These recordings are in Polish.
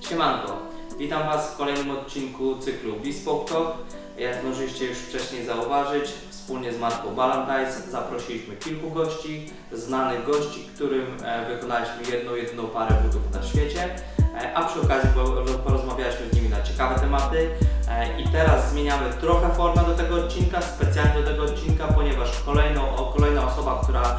Siemanko, witam Was w kolejnym odcinku cyklu Bespoke Talk. Jak zdążyliście już wcześniej zauważyć, wspólnie z Marką Ballantynes zaprosiliśmy kilku gości, znanych gości, którym e, wykonaliśmy jedną, jedną parę butów na świecie, e, a przy okazji po- porozmawialiśmy z nimi na ciekawe tematy. E, I teraz zmieniamy trochę formę do tego odcinka, specjalnie do tego odcinka, ponieważ kolejną, kolejna osoba, która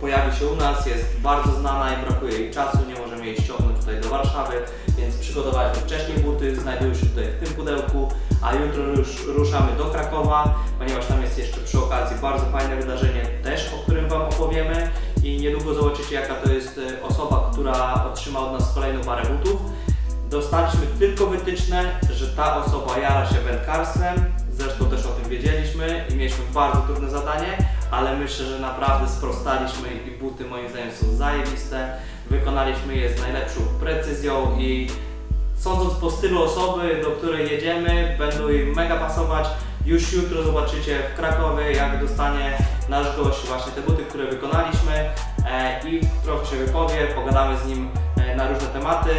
pojawi się u nas, jest bardzo znana i brakuje jej czasu, nie możemy jej ściągnąć tutaj do Warszawy, więc przygotowaliśmy wcześniej buty, znajdują się tutaj w tym pudełku, a jutro już ruszamy do Krakowa, ponieważ tam jest jeszcze przy okazji bardzo fajne wydarzenie też, o którym Wam opowiemy i niedługo zobaczycie jaka to jest e, osoba, która otrzyma od nas kolejną parę butów. Dostaliśmy tylko wytyczne, że ta osoba jara się wędkarstwem, zresztą też o tym wiedzieliśmy i mieliśmy bardzo trudne zadanie, ale myślę, że naprawdę sprostaliśmy i buty moim zdaniem są zajebiste. Wykonaliśmy je z najlepszą precyzją i sądząc po stylu osoby, do której jedziemy, będą jej mega pasować. Już jutro zobaczycie w Krakowie, jak dostanie nasz gość właśnie te buty, które wykonaliśmy e, i trochę się wypowie, pogadamy z nim e, na różne tematy.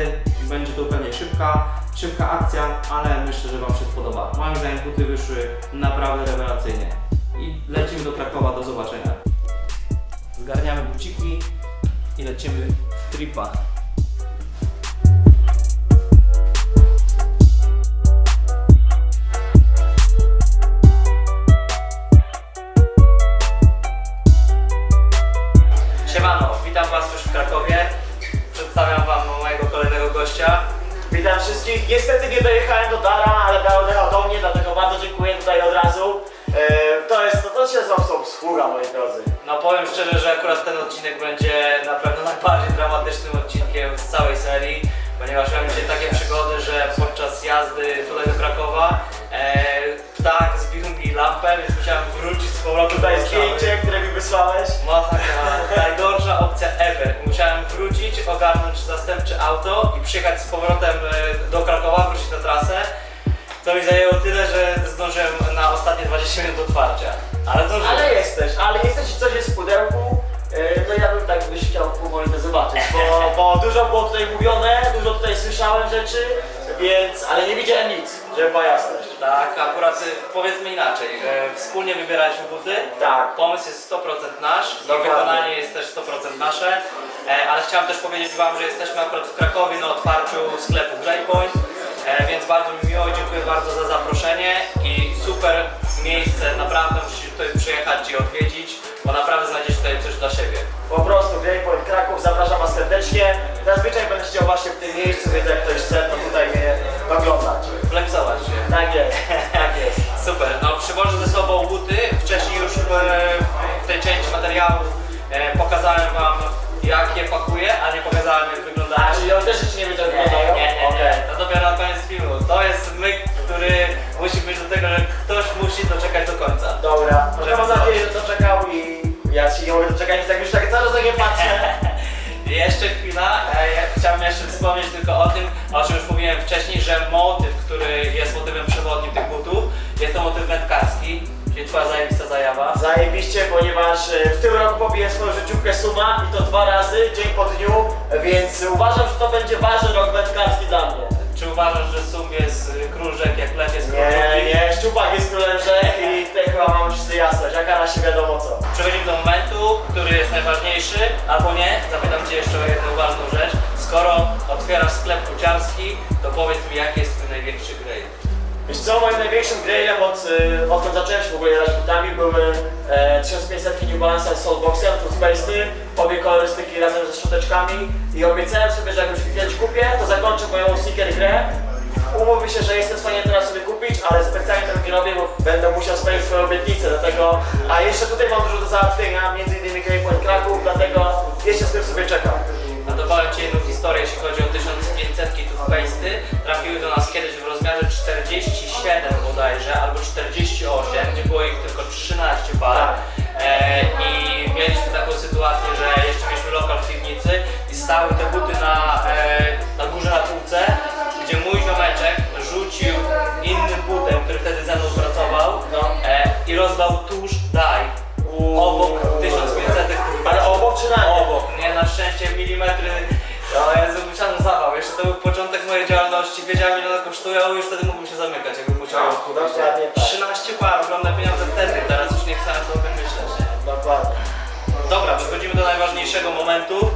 Będzie to pewnie szybka, szybka akcja, ale myślę, że Wam się spodoba. Moim zdaniem buty wyszły naprawdę rewelacyjnie. I lecimy do Krakowa, do zobaczenia. Zgarniamy buciki i lecimy w tripa. Wszystkich. Niestety nie dojechałem do Dara, ale Dar dojechał do mnie, dlatego bardzo dziękuję tutaj od razu. E, to jest, to, to się zresztą sługa, moi drodzy. No powiem szczerze, że akurat ten odcinek będzie na pewno najbardziej dramatycznym odcinkiem z całej serii, ponieważ miałem dzisiaj takie przygody, że podczas jazdy tutaj do Krakowa e, ptak zbił mi lampę, więc musiałem wrócić z powrotem Tutaj do Warszawy. zdjęcie, które mi wysłałeś. Masakra, najgorsza opcja ever. Musiałem wrócić, ogarnąć zastępcze auto i przyjechać z powrotem e, do Krakowa, wrócić na trasę. Co mi zajęło tyle, że zdążyłem na ostatnie 20 minut otwarcia. Ale zdążyłem. Ale jesteś, ale jesteś i coś jest w pudełku. E, no ja bym tak byś chciał powoli to zobaczyć, bo, bo dużo było tutaj mówione, dużo tutaj słyszałem rzeczy, więc, ale nie widziałem nic, żeby była jasność. Tak, akurat y, powiedzmy inaczej. Wspólnie wybieraliśmy buty. Tak. Pomysł jest 100% nasz, i Dokładnie. wykonanie jest też 100% nasze. E, ale chciałem też powiedzieć Wam, że jesteśmy akurat w Krakowie na otwarciu sklepu Greypoint. E, więc bardzo mi miło dziękuję bardzo za zaproszenie i super miejsce, naprawdę musicie tutaj przyjechać i odwiedzić, bo naprawdę znajdziecie tutaj coś dla siebie. Po prostu Greypoint Kraków, zapraszam Was serdecznie. Zazwyczaj będę siedział właśnie w tym miejscu, więc jak ktoś chce, to tutaj mnie oglądać. Flexować się. Tak jest, tak jest. Super, no przywożę ze sobą buty. Wcześniej już e, w tej części materiału pokazałem wam jak je pakuję, a nie pokazałem jak wyglądają. A, czyli on też jeszcze nie wiedział, jak Nie, nie, wyglądają? nie, nie, Okej. to dopiero na koniec filmu. To jest myk, który musi być do tego, że ktoś musi doczekać do końca. Dobra, Żeby to mam nadzieję, że to czekał i ja się nie mogę doczekać, jak już tak cały czas na nie patrzę. Jeszcze chwila, e, ja chciałbym jeszcze wspomnieć tylko o tym, o czym już mówiłem wcześniej, że motyw, który jest motywem przewodnim tych butów, jest to motyw wędkarski, czyli twoja zajebista zajawa. Zajebiście, ponieważ e, w tym roku pobiję swoją życiówkę suma i to dwa razy, dzień po dniu, więc uważam, że to będzie ważny rok wędkarski dla mnie. Czy uważasz, że sum jest y, król rzek, jak lew jest król Nie, nie, szczupak jest królem rzek i tutaj chyba mam wszyscy jasność, jaka na się wiadomo co. Przechodzimy do momentu, który jest najważniejszy, albo nie, zapytam Cię jeszcze o jedną ważną rzecz. Skoro otwierasz sklep kuciarski, to powiedz mi, jaki jest Twój największy grail? Wiesz co, moim największym grailem od, y, odkąd zacząłem się w ogóle jarać butami były e, 1500 New Balance to Space'y, obie kolorystyki razem ze szczoteczkami i obiecałem sobie, że jak już kiedyś kupię, to zakończę moją sneaker grę. Umówił się, że jestem w stanie teraz sobie kupić, ale specjalnie tego nie robię, bo będę musiał spełnić swoją obietnicę, dlatego... A jeszcze tutaj mam dużo do załatwienia, między innymi Greypoint Kraków, dlatego jeszcze z tym sobie czekam. No to Ci jedną historię, jeśli chodzi o 1500 toothpaste'y. Trafiły do nas kiedyś w rozmiarze 47 bodajże, albo 48, gdzie było ich tylko 13 par. E, I mieliśmy taką sytuację, że jeszcze mieliśmy lokal w piwnicy i stały te buty na, e, na górze na półce, gdzie mój ziomeczek rzucił innym butem, który wtedy ze mną pracował No. e, i rozlał tuż musiało, już wtedy mógłbym się zamykać, jakbym musiał. No, kurde, dokładnie tak. 13 par, ogromne pieniądze wtedy, teraz już nie chcę na to wymyśleć. nie? Dokładnie. Dobra, przechodzimy do najważniejszego momentu,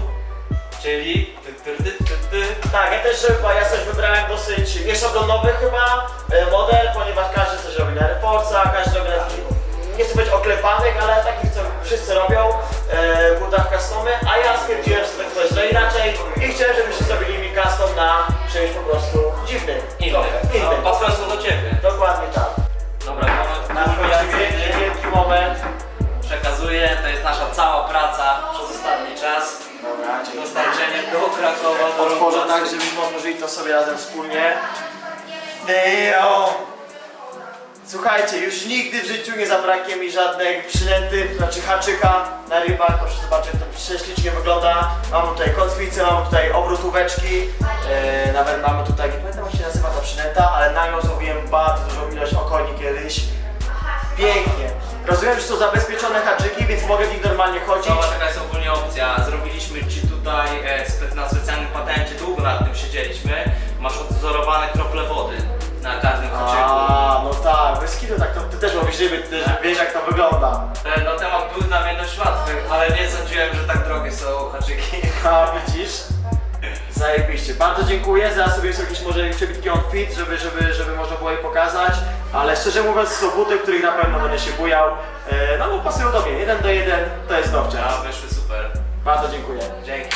czyli ty, ty, ty, ty, ty. Tak, ja też, chyba, ja też wybrałem dosyć nieszablonowy chyba e, model, ponieważ każdy coś robi na Force'ach, każdy robi na takich, nie chcę być oklepanych, ale takich co wszyscy robią, e, butach customy, a ja stwierdziłem, że tak to jest trochę inaczej i chciałem, żebyście zrobili mi custom na czymś po prostu do ciebie. Dokładnie tak. Dobra, moment Nadchodzi wielki, kulminacyjny. wielki moment. Przekazuję, to jest nasza cała praca przez ostatni czas. Dobra, dzięki. Dostarczenie do Krakowa, do Otworzę tak, żebyśmy otworzyli to sobie razem wspólnie. Damn! Słuchajcie, już nigdy w życiu nie zabraknie mi żadnych przynęty, znaczy haczyka na rybach. Proszę zobaczyć, jak to prześlicznie wygląda. Mamy tutaj kotwicę, mamy tutaj obrotóweczki. E, nawet mamy tutaj, nie pamiętam jak się nazywa ta przynęta, ale na nią zrobiłem bardzo dużą ilość okoni kiedyś. Pięknie. Rozumiem, że są zabezpieczone haczyki, żeby ty wiesz jak to wygląda. E, No temat był dla mnie dość łatwy, ale nie sądziłem, że tak drogie są haczyki. A widzisz? Zajebiście. Bardzo dziękuję. Zaraz sobie są jakieś może przebitki on fit, żeby, żeby, żeby można było je pokazać. Ale szczerze mówiąc są buty, w których na pewno będę się bujał. E, no bo pasują do mnie. Jeden do jeden to jest dobrze. A wyszły super. Bardzo dziękuję. Dzięki.